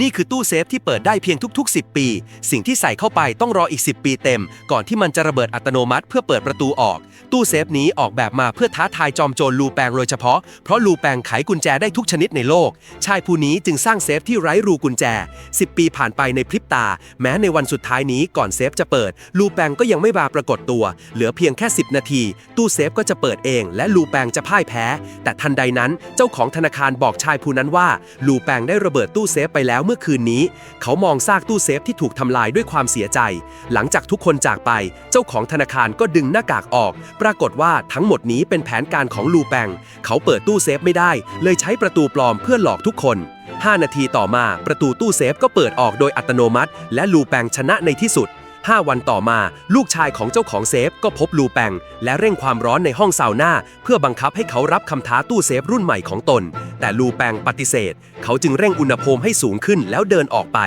นี่คือตู้เซฟที่เปิดได้เพียงทุก ๆ 10 ปี สิ่งที่ใส่เข้าไปต้องรออีก 10 ปีเต็ม ก่อนที่มันจะระเบิดอัตโนมัติเพื่อเปิดประตูออก ตู้เซฟนี้ออกแบบมาเพื่อท้าทายจอมโจรลูแปงโดยเฉพาะ เพราะลูแปงไขกุญแจได้ทุกชนิดในโลก ชายผู้นี้จึงสร้างเซฟที่ไร้รูกุญแจ 10 ปีผ่านไปในพริบตา แม้ในวันสุดท้ายนี้ก่อนเซฟจะเปิด ลูแปงก็ยังไม่มาปรากฏตัว เหลือเพียงแค่ 10 นาที ตู้เซฟก็จะเปิดเอง และลูแปงจะพ่ายแพ้ แต่ทันใดนั้น เจ้าของธนาคารบอกชายผู้นั้นว่า ลูแปงได้ระเบิดตู้เซฟไปแล้วเมื่อคืนนี้ เขามองซากตู้เซฟที่ถูกทำลายด้วยความเสียใจ หลังจากทุกคนจากไป เจ้าของธนาคารก็ดึงหน้ากากออก ปรากฏว่าทั้งหมดนี้เป็นแผนการของลูแปง เขาเปิดตู้เซฟไม่ได้ เลยใช้ประตูปลอมเพื่อหลอกทุกคน 5 นาทีต่อมาประตูตู้เซฟก็เปิดออกโดยอัตโนมัติ และลูแปงชนะในที่สุด 5 วันต่อมาลูกชายของเจ้าของเซฟก็พบลูแปงและเร่งความร้อนในห้องซาวน่าเพื่อบังคับให้เขารับคำท้าตู้เซฟรุ่นใหม่ของตน แต่ลูแปงปฏิเสธ เขาจึงเร่งอุณหภูมิให้สูงขึ้นแล้วเดินออกไป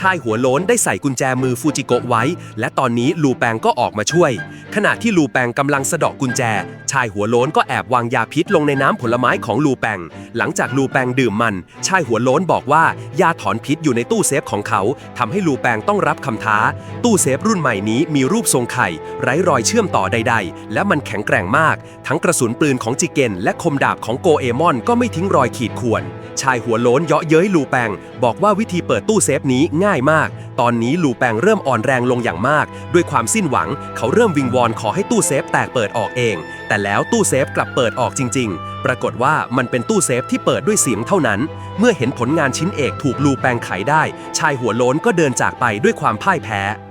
ชายหัวโล้นได้ใส่กุญแจมือฟูจิโกะไว้ และตอนนี้ลูแปงก็ออกมาช่วย ขณะที่ลูแปงกำลังสะเดอกกุญแจ ชายหัวโล้นก็แอบวางยาพิษลงในน้ำผลไม้ของลูแปง หลังจากลูแปงดื่มมัน ชายหัวโล้นบอกว่ายาถอนพิษอยู่ในตู้เซฟของเขาทำให้ลูแปงต้องรับคำท้า ตู้เซฟรุ่นใหม่นี้มีรูปทรงไข่ ไร้รอยเชื่อมต่อใด ๆ และมันแข็งแกร่งมาก ทั้งกระสุนปืนของจิเกนและคมดาบของโกเอมอนก็ไม่ทิ้งรอยขีดข่วน ชายหัวโล้นเยาะเย้ยลูแปงบอกว่าวิธีเปิดตู้เซฟนี้งง่ายมาก ตอนนี้ลูแปงเริ่มอ่อนแรงลงอย่างมาก ด้วยความสิ้นหวัง เขาเริ่มวิงวอนขอให้ตู้เซฟแตกเปิดออกเอง แต่แล้วตู้เซฟกลับเปิดออกจริง ๆ ปรากฏว่ามันเป็นตู้เซฟที่เปิดด้วยเสียงเท่านั้น เมื่อเห็นผลงานชิ้นเอกถูกลูแปงไขได้ ชายหัวโล้นก็เดินจากไปด้วยความพ่ายแพ้